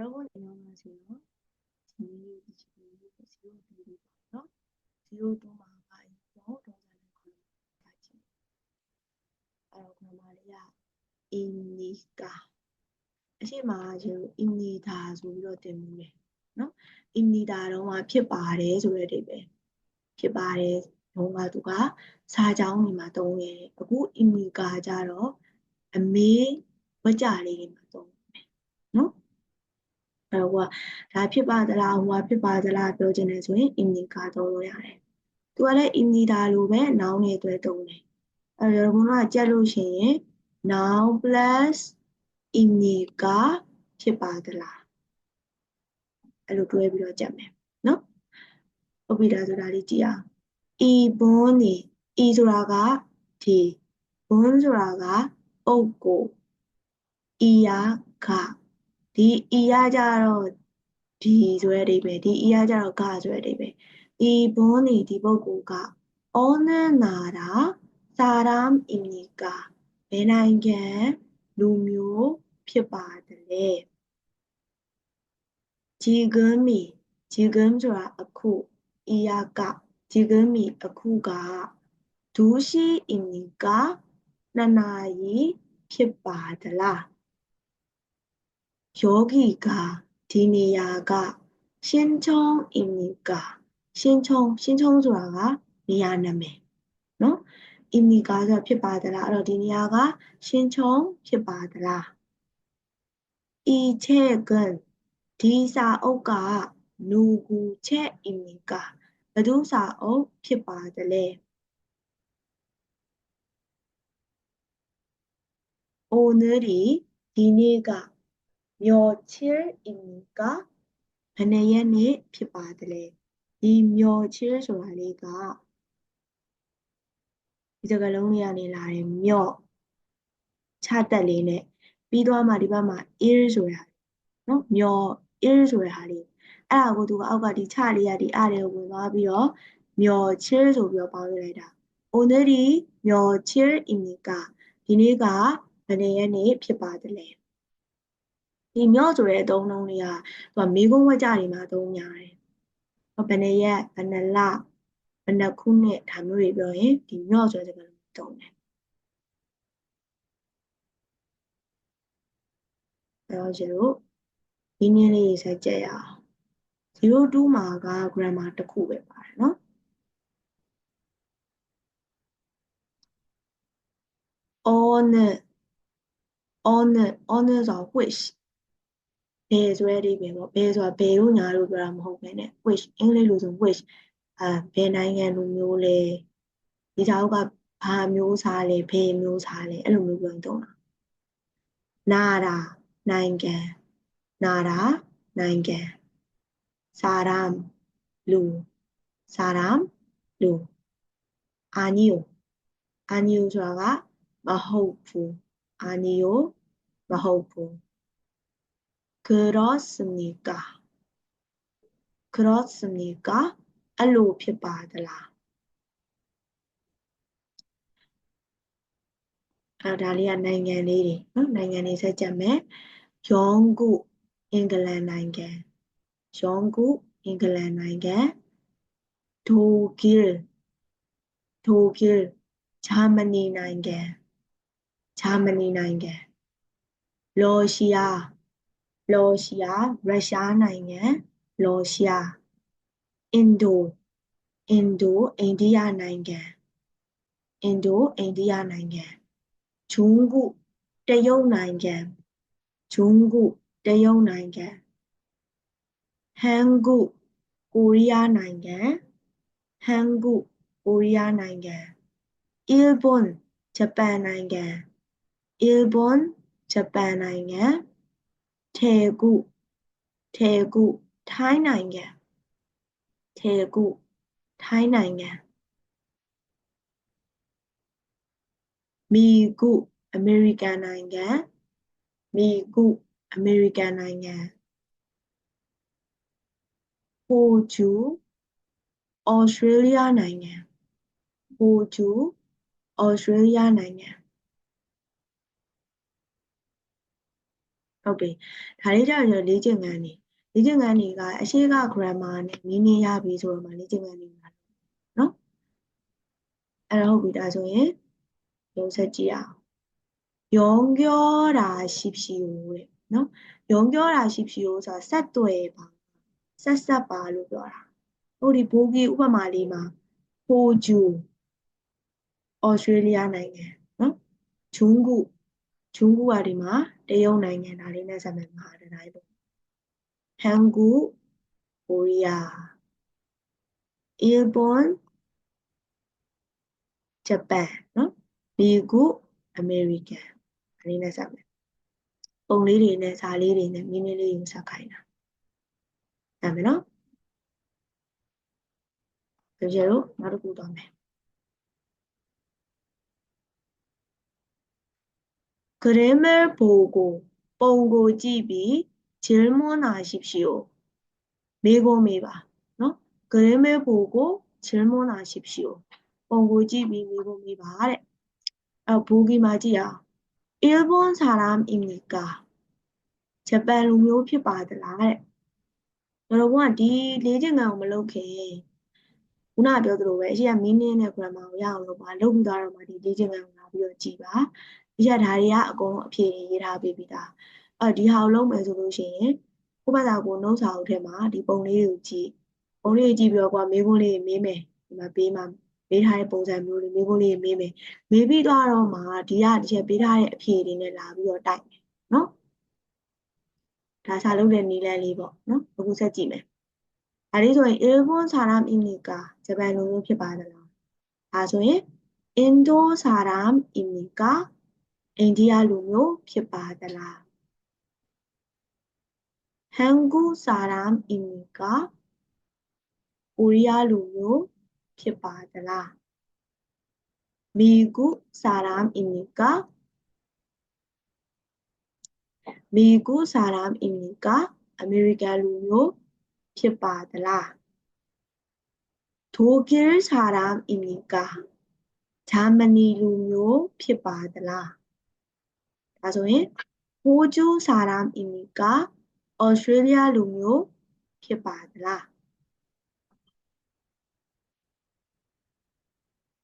တော့ဘယ်လိုလဲဆိုတော့ဒီဒီဒီ0ဒီပေါ့နော်0တော့မှာပါရောဒေါ်လာနဲ့ခေါ်တာချင်အဲ့တော့ကျွန်မလေးကအင်နီကာအရှိမရေအင်နီတာဆိုပြီးတော့တင်မိမယ်နော်အင်နီတာတော့မှာဖြစ်ပါတယ်ဆိုတဲ့အဓိပ္ပာယ်ဖြစ်ပါတယ်ဘုံကသူကစာကြောင်းတွေမှာသုံးရတယ်အခုအင်နီကာကြတော့အမေးဝကြလေးတွေမှာသုံး အဲ့တော့ဒါဖြစ်ပါသလားဟိုကဖြစ်ပါသလားပြောချင်တယ်ဆိုရင် imnika သုံးလို့ရတယ်သူကလည်း imnida လိုပဲ noun နဲ့တွဲသုံးတယ်အဲ့တော့ဘုန်းကကြက်လို့ရှိရင် noun plus imnika ဖြစ်ပါသလားအဲ့လိုတွဲပြီးတော့ကြက်မယ်နော်ဟုတ်ပြီဒါဆိုတာလေးကြည့်အောင် e ဘွန်းနေ e ဆိုတာကဒီဘွန်းဆိုတာကပုပ်ကို e ရခ ဒီဤရကြတော့ဒီဆိုရတဲ့ပဲဒီဤရကြတော့ကဆိုရတဲ့ပဲဤဘွန်းနေဒီပုဂ္ဂိုလ်ကအောနနာရာသာရမ်အင်နီကာဘယ်နိုင်ငံလူမျိုးဖြစ်ပါတယ်ဂျီဂမ်မီဂျီဂမ်ဆိုတာအခုဤရကဂျီဂမ်မီအခုကဒူရှိအင်နီကာနှစ်နာရီဖြစ်ပါသလား 여기가 디니야가 신청입니까? 신청, 신청 조화가 미안함에. 너? 입니까가 ဖြစ်ပါသလား? 그래서 디니야가 신청 피바드라. 이 책은 디사옥가 누구 책입니까? 누구 사옥 피바드래. 오늘이 디니가 며칠입니까? ဘယ်နှစ်ရက်နေ့ဖြစ်ပါသလဲဒီ 며칠 ဆိုတာလေးကဒီစကားလုံးလေးကနေလာတယ်မြော့ချတက်လေးနဲ့ပြီးသွားမှဒီဘက်မှာ il ဆိုတာနော်မြော့ il ဆိုတဲ့ဟာလေးအဲ့ဒါကိုသူကအောက်ကဒီချလေးရဒီအလေးကိုဝင်သွားပြီးတော့မြော့ chill ဆိုပြီးတော့ပေါင်းလိုက်တာ 오늘이 며칠입니까? ဒီနေ့ကဘယ်နှစ်ရက်နေ့ဖြစ်ပါသလဲ ဒီမြော့ဆိုတဲ့အသုံးနှုန်းလေးကသူကမိကုံးဝကြတွေမှာသုံးများတယ်။ဘယ်နှစ်ရက်ဘယ်နှစ်လဘယ်နှစ်ခုနှစ်ဒါမျိုးတွေပြောရင်ဒီမြော့ဆိုတဲ့စကားလုံးသုံးတယ်။အဲတော့ကျတော့ဒီနည်းလေးတွေဆက်ကြည့်ရအောင်02မှာက grammar တစ်ခုပဲပါတယ်နော် on on on ဆို wish ဘယ်ဆိုတဲ့အိဗယ်ပေါ့ဘယ်ဆိုတာဘယ်လို့ညာလို့ပြောတာမဟုတ်ဘဲနဲ့ wish အင်္ဂလိပ်လိုဆို wish အာဘယ်နိုင်ငံလူမျိုးလဲဒီစာအုပ်ကဘာမျိုးစားလဲဘယ်မျိုးစားလဲအဲ့လိုမျိုးပြောရင်တုံးတာနာတာနိုင်ငံနာတာနိုင်ငံစာရမ်လူစာရမ်လူအာနီယိုအာနီယိုဆိုတာကမဟုတ်ဘူးအာနီယိုမဟုတ်ဘူး 그렇습니까? 그렇습니까? 알로 피바들라. 아라리아 나이간이, 나이간 리 살짝매. 영국, 잉글랜드 나이간. 영국, 잉글랜드 나이간. 독일, 독일, 자머니 나이간. 자머니 나이간. 러시아, လိုရှားရုရှားနိုင်ငံလိုရှားအင်ဒိုအင်ဒိုအိန္ဒိယနိုင်ငံအင်ဒိုအိန္ဒိယနိုင်ငံဂျုံကုတရုတ်နိုင်ငံဂျုံကုတရုတ်နိုင်ငံဟန်ကုကိုရီးယားနိုင်ငံဟန်ကုကိုရီးယားနိုင်ငံအီလ်ဘွန်ဂျပန်နိုင်ငံအီလ်ဘွန်ဂျပန်နိုင်ငံ ထေကုထေကုထိုင်းနိုင်ငံထေကုထိုင်းနိုင်ငံမီကုအမေရိကန်နိုင်ငံမီကုအမေရိကန်နိုင်ငံဟိုဂျူဩစတြေးလျနိုင်ငံဟိုဂျူဩစတြေးလျနိုင်ငံ ဟုတ်ပြီဒါလေးကြတော့လေ့ကျင့်ခန်းနေလေ့ကျင့်ခန်းနေကအရှိက grammar နဲ့နင်းနေရပြီဆိုတော့မှလေ့ကျင့်ခန်းနေမှာနော်အဲ့တော့ဟုတ်ပြီဒါဆိုရင်ရုံးဆက်ကြည့်အောင်ယုံပြောတာရှိဖြစ်ဦးတဲ့နော်ယုံပြောတာရှိဖြစ်ဦးဆိုတာဆက်သွယ်ပါဆက်ဆက်ပါလို့ပြောတာဟုတ်ဒီဘိုးကြီးဥပမာလေးမှာဟိုဂျူဩစတြေးလျနိုင်ငံနော်ဂျုံကူ ဂျူးကဒီမှာတရုတ်နိုင်ငံသားလေးနဲ့ဆက်မယ်မဟာတတိုင်းပေါ့ဟန်ကူကိုရီးယားအေဘွန်ဂျပန်နော်မီဂူအမေရိကန်အလေးနဲ့ဆက်မယ်ပုံလေးတွေနဲ့စာလေးတွေနဲ့မင်းလေးလေးယူဆက်ခိုင်းတာနားမနော်ကြည့်ရတော့နောက်တစ်ခုတော့မယ် 그림을 보고 뽕고 집이 질문하십시오. 메고메바. 너? 그림을 보고 질문하십시오. 뽕고 집이 메고메바. 아, 보기 맞이야. 일본 사람입니까? 재빨 우묘 피바들라. 여러분, 이 레진가 오물로케. ခုနပြောသလိုပဲအရှိက meaning နဲ့ grammar ကိုရအောင်လုပ်ပါလုပ်ပြီးသွားတော့မှဒီလေ့ကျင့်ခန်းကိုလာပြီးတော့ကြည်ပါ ဒီကဒါတွေကအကုန်အဖြေရေးထားပေးပြီးသားအဲ့ဒီဟာကိုလုံးမယ်ဆိုလို့ရှိရင်ကိုမသာကိုနှုတ်စာအုပ်ထဲမှာဒီပုံလေးတွေကိုကြည့်ပုံလေးကြည့်ပြီးတော့ကွာမေးခွန်းလေးမေးမယ်ဒီမှာပေးမှာမေးထားတဲ့ပုံစံမျိုးလေးမေးခွန်းလေးမေးမယ်မေးပြီးတော့မှဒီကတချက်ပေးထားတဲ့အဖြေတွေနဲ့လာပြီးတော့တိုက်မယ်နော်ဒါစာလုပ်တဲ့နည်းလမ်းလေးပေါ့နော်အခုဆက်ကြည့်မယ်ဒါလေးဆိုရင် Iron Saram Imika ဂျပန်လိုမျိုးဖြစ်ပါသလားဒါဆိုရင် Indo Saram Imika အိန္ဒိယလူမျိုးဖြစ်ပါသလားဟန်ဂူစာရမ်အင်ကကိုရီးယားလူမျိုးဖြစ်ပါသလားမီဂူစာရမ်အင်ကမီဂူစာရမ်အင်ကအမေရိကန်လူမျိုးဖြစ်ပါသလားဒိုဂီစာရမ်အင်ကဂျာမနီလူမျိုးဖြစ်ပါသလား ဒါဆိုရင်ဘိုးကျိုးစာရမ်အီမီကဩစတြေးလျလူမျိုးဖြစ်ပါသလား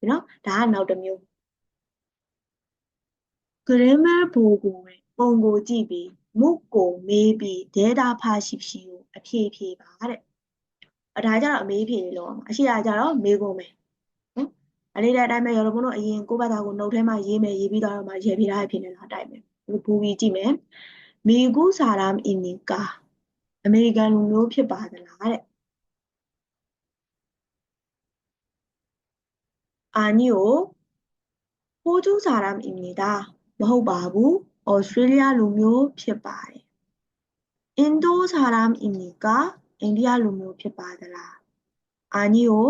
နော်ဒါကနောက်တစ်မျိုး grammar ဘိုးကိုပုံကိုကြည့်ပြီးမုတ်ကိုမေးပြီး data ဖာရှိရှိကိုအဖြေဖြေပါတဲ့အဲဒါကြတော့အမေးဖြေလို့အောင်အရှိရာကြတော့မေးကုန်မယ် အလေးတဲ့အတိုင်းပဲရောတို့ဘုံတို့အရင်ကိုယ့်ဘာသာကိုနှုတ်ထဲမှာရေးမယ်ရေးပြီးတော့မှရေးပြထားတဲ့ဖြေနဲ့လာတိုက်မယ်ဘူပြီးကြည့်မယ်မိဂုစာရမ်အင်နီကာအမေရိကန်လူမျိုးဖြစ်ပါသလားတဲ့အာနီကိုဟိုဂျူစာရမ်အင်နီတာမဟုတ်ပါဘူးဩစတြေးလျလူမျိုးဖြစ်ပါတယ်အင်ဒိုစာရမ်အင်နီကာအိန္ဒိယလူမျိုးဖြစ်ပါသလားအာနီကို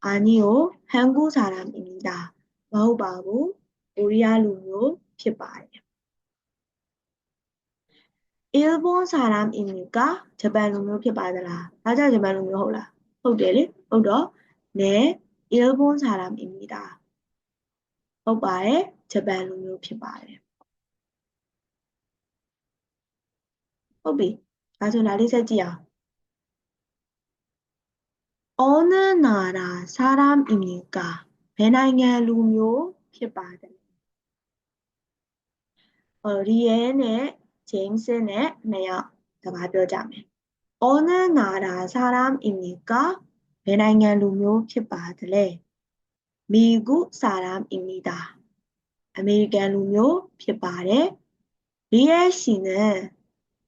아니요, 한국 사람입니다. 마우바부, 우리아 루뇨, 피바이. 일본 사람입니까? 재반 루뇨, 피바더라. 맞아, 재반 루뇨, 호라. 호텔, 호러. 네, 일본 사람입니다. 오바의 재반 루뇨, 피바이. 호비, 가서 날리 세지야. 어느 나라 사람입니까? 배낭의 루묘 피바들. 어, 리엔의 제임슨의 내야 다바벼자매. 어느 나라 사람입니까? 배낭의 루묘 피바들레. 미국 사람입니다. 아메리칸 루묘 피바레. 리엘 씨는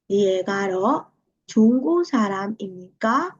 리에가로 중국 사람입니까?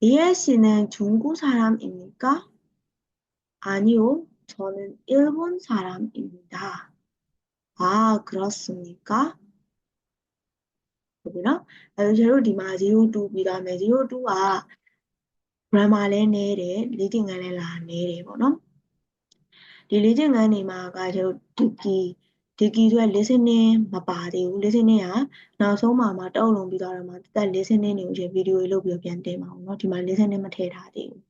이엘 씨는 중국 사람입니까? 아니요, 저는 일본 사람입니다. 아, 그렇습니까? 그러나 제로 디마지오 두비가 메지오 두아 브라마레 네레 리딩을 라네레 보노 리딩은 이마가 제로 두기 ဒီကီဒီကီဆိုရ listening မပါသေးဘူး listening ကနောက်ဆုံးမှာမှာတအုပ်လုံးပြီးသွားတော့မှတက် listening တွေကိုချင်းဗီဒီယိုတွေလုပ်ပြီးတော့ပြန်တင်ပါအောင်เนาะဒီမှာ listening မထည့်ထားသေးဘူး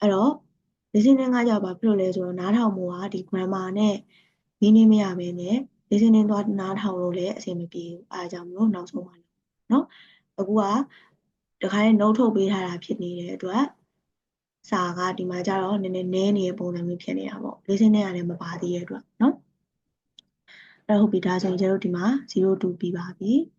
အဲ့တော့ listening ကကြောက်ပါဖြစ်လို့လဲဆိုတော့နားထောင်မှုကဒီ grammar နဲ့ meaning မရဘဲနဲ့ listening သွားနားထောင်လို့လည်းအဆင်မပြေဘူးအားကြောင့်မလို့နောက်ဆုံးမှာเนาะအခုကတခါလေး note ထုတ်ပေးထားတာဖြစ်နေတဲ့အတွက်စာကဒီမှာကျတော့နည်းနည်းနည်းနေတဲ့ပုံစံမျိုးဖြစ်နေတာပေါ့ listening ကလည်းမပါသေးတဲ့အတွက်เนาะ အဲ့ဟုတ်ပြီဒါဆိုရင်ကျတို့ဒီမှာ02ပြီးပါပြီ။